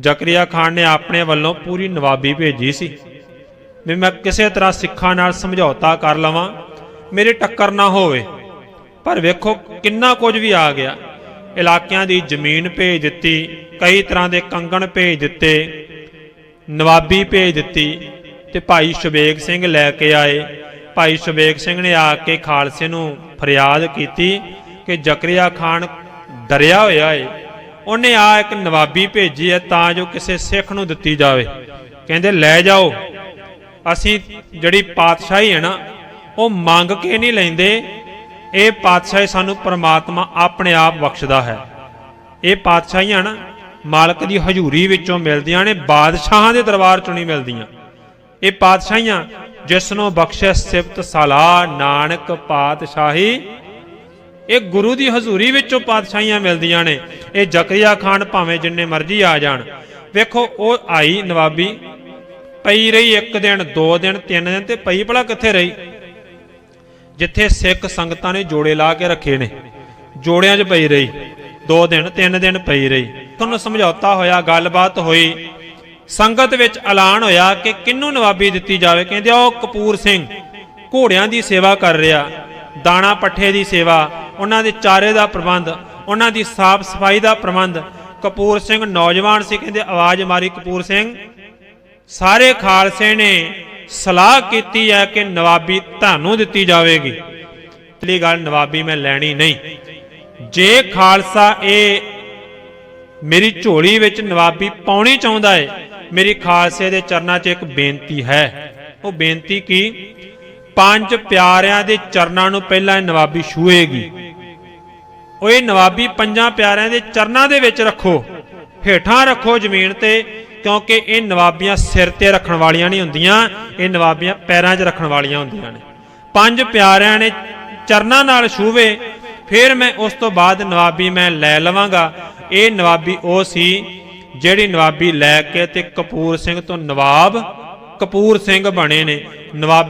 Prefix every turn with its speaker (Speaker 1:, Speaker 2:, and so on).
Speaker 1: ਜ਼ਕਰੀਆ ਖਾਨ ਨੇ ਆਪਣੇ ਵੱਲੋਂ ਪੂਰੀ ਨਵਾਬੀ ਭੇਜੀ ਸੀ। ਵੀ ਮੈਂ ਕਿਸੇ ਤਰ੍ਹਾਂ ਸਿੱਖਾਂ ਨਾਲ ਸਮਝੌਤਾ ਕਰ ਲਵਾਂ, ਮੇਰੀ ਟੱਕਰ ਨਾ ਹੋਵੇ। ਪਰ ਵੇਖੋ ਕਿੰਨਾ ਕੁਝ ਵੀ ਆ ਗਿਆ। ਇਲਾਕਿਆਂ ਦੀ ਜ਼ਮੀਨ ਭੇਜ ਦਿੱਤੀ, ਕਈ ਤਰ੍ਹਾਂ ਦੇ ਕੰਗਣ ਭੇਜ ਦਿੱਤੇ, ਨਵਾਬੀ ਭੇਜ ਦਿੱਤੀ ਤੇ ਭਾਈ ਸ਼ਬੇਗ ਸਿੰਘ ਲੈ ਕੇ ਆਏ। ਭਾਈ ਸ਼ਬੇਗ ਸਿੰਘ ਨੇ ਆ ਕੇ ਖਾਲਸੇ ਨੂੰ ਫਰਿਆਦ ਕੀਤੀ ਕਿ ਜ਼ਕਰੀਆ ਖਾਨ ਡਰਿਆ ਹੋਇਆ ਏ। ਉਹਨੇ ਆ ਇੱਕ ਨਵਾਬੀ ਭੇਜੀ ਹੈ ਤਾਂ ਜੋ ਕਿਸੇ ਸਿੱਖ ਨੂੰ ਦਿੱਤੀ ਜਾਵੇ। ਕਹਿੰਦੇ, ਲੈ ਜਾਓ। ਅਸੀਂ ਜਿਹੜੀ ਪਾਤਸ਼ਾਹੀ ਹੈ ਨਾ, ਉਹ ਮੰਗ ਕੇ ਨਹੀਂ ਲੈਂਦੇ। ਇਹ ਪਾਤਸ਼ਾਹੀ ਸਾਨੂੰ ਪਰਮਾਤਮਾ ਆਪਣੇ ਆਪ ਬਖਸ਼ਦਾ ਹੈ। ਇਹ ਪਾਤਸ਼ਾਹੀਆਂ ਨਾ, ਮਾਲਕ ਦੀ ਹਜ਼ੂਰੀ ਵਿੱਚੋਂ ਮਿਲਦੀਆਂ ਨੇ, ਬਾਦਸ਼ਾਹਾਂ ਦੇ ਦਰਬਾਰ ਚੋਂ ਨਹੀਂ ਮਿਲਦੀਆਂ। ਇਹ ਪਾਤਸ਼ਾਹੀਆਂ ਜਿਸ ਨੂੰ ਬਖਸ਼ੇ ਸਿਫਤ ਸਲਾਹ, ਨਾਨਕ ਪਾਤਸ਼ਾਹੀ ਇਹ ਗੁਰੂ ਦੀ ਹਜ਼ੂਰੀ ਵਿੱਚੋਂ ਪਾਤਸ਼ਾਹੀਆਂ ਮਿਲਦੀਆਂ ਨੇ। ਇਹ ਜ਼ਕਰੀਆ ਖਾਨ ਭਾਵੇਂ ਜਿੰਨੇ ਮਰਜ਼ੀ ਆ ਜਾਣ। ਵੇਖੋ, ਉਹ ਆਈ ਨਵਾਬੀ, ਪਈ ਰਹੀ ਇੱਕ ਦਿਨ, ਦੋ ਦਿਨ, ਤਿੰਨ ਦਿਨ ਤੇ ਪਈ ਭਲਾ ਕਿੱਥੇ ਰਹੀ? ਜਿੱਥੇ ਸਿੱਖ ਸੰਗਤਾਂ ਨੇ ਜੋੜੇ ਲਾ ਕੇ ਰੱਖੇ ਨੇ। ਜੋੜਿਆਂ 'ਚ ਪਈ ਰਹੀ। ਦੋ ਦਿਨ, ਤਿੰਨ ਦਿਨ ਪਈ ਰਹੀ। ਤੁਹਾਨੂੰ ਸਮਝੌਤਾ ਹੋਇਆ, ਗੱਲਬਾਤ ਹੋਈ। ਸੰਗਤ ਵਿੱਚ ਐਲਾਨ ਹੋਇਆ ਕਿ ਕਿੰਨੂੰ ਨਵਾਬੀ ਦਿੱਤੀ ਜਾਵੇ? ਕਹਿੰਦੇ, ਉਹ ਕਪੂਰ ਸਿੰਘ। ਘੋੜਿਆਂ ਦੀ ਸੇਵਾ ਕਰ ਰਿਹਾ। ਦਾਣਾ ਪੱਠੇ ਦੀ ਸੇਵਾ। ਉਹਨਾਂ ਦੇ ਚਾਰੇ ਦਾ ਪ੍ਰਬੰਧ, ਉਹਨਾਂ ਦੀ ਸਾਫ਼ ਸਫ਼ਾਈ ਦਾ ਪ੍ਰਬੰਧ। ਕਪੂਰ ਸਿੰਘ ਨੌਜਵਾਨ ਸੀ, ਕਹਿੰਦੇ ਆਵਾਜ਼ ਮਾਰੀ, ਕਪੂਰ ਸਿੰਘ, ਸਾਰੇ ਖਾਲਸੇ ਨੇ ਸਲਾਹ ਕੀਤੀ ਹੈ ਕਿ ਨਵਾਬੀ ਤੁਹਾਨੂੰ ਦਿੱਤੀ ਜਾਵੇਗੀ। ਪਹਿਲੀ ਗੱਲ, ਨਵਾਬੀ ਮੈਂ ਲੈਣੀ ਨਹੀਂ। ਜੇ ਖਾਲਸਾ ਇਹ ਮੇਰੀ ਝੋਲੀ ਵਿੱਚ ਨਵਾਬੀ ਪਾਉਣੀ ਚਾਹੁੰਦਾ ਹੈ ਮੇਰੀ ਖਾਲਸੇ ਦੇ ਚਰਨਾਂ 'ਚ ਇੱਕ ਬੇਨਤੀ ਹੈ। ਉਹ ਬੇਨਤੀ ਕੀ? ਪੰਜ ਪਿਆਰਿਆਂ ਦੇ ਚਰਨਾਂ ਨੂੰ ਪਹਿਲਾਂ ਨਵਾਬੀ ਛੂਏਗੀ। ਉਹ ਇਹ ਨਵਾਬੀ ਪੰਜਾਂ ਪਿਆਰਿਆਂ ਦੇ ਚਰਨਾਂ ਦੇ ਵਿੱਚ ਰੱਖੋ। ਹੇਠਾਂ ਰੱਖੋ ਜ਼ਮੀਨ ਤੇ, ਕਿਉਂਕਿ ਇਹ ਨਵਾਬੀਆਂ ਸਿਰ ਤੇ ਰੱਖਣ ਵਾਲੀਆਂ ਨਹੀਂ ਹੁੰਦੀਆਂ, ਇਹ ਨਵਾਬੀਆਂ ਪੈਰਾਂ 'ਚ ਰੱਖਣ ਵਾਲੀਆਂ ਹੁੰਦੀਆਂ ਨੇ। ਪੰਜ ਪਿਆਰਿਆਂ ਨੇ ਚਰਨਾਂ ਨਾਲ ਛੂਵੇ ਫਿਰ ਮੈਂ ਉਸ ਤੋਂ ਬਾਅਦ ਨਵਾਬੀ ਮੈਂ ਲੈ ਲਵਾਂਗਾ। ਇਹ ਨਵਾਬੀ ਉਹ ਸੀ, ਜਿਹੜੀ ਨਵਾਬੀ ਲੈ ਕੇ ਤੇ ਕਪੂਰ ਸਿੰਘ ਤੋਂ ਨਵਾਬ ਕਪੂਰ ਸਿੰਘ ਬਣੇ ਨੇ। ਨਵਾਬੀ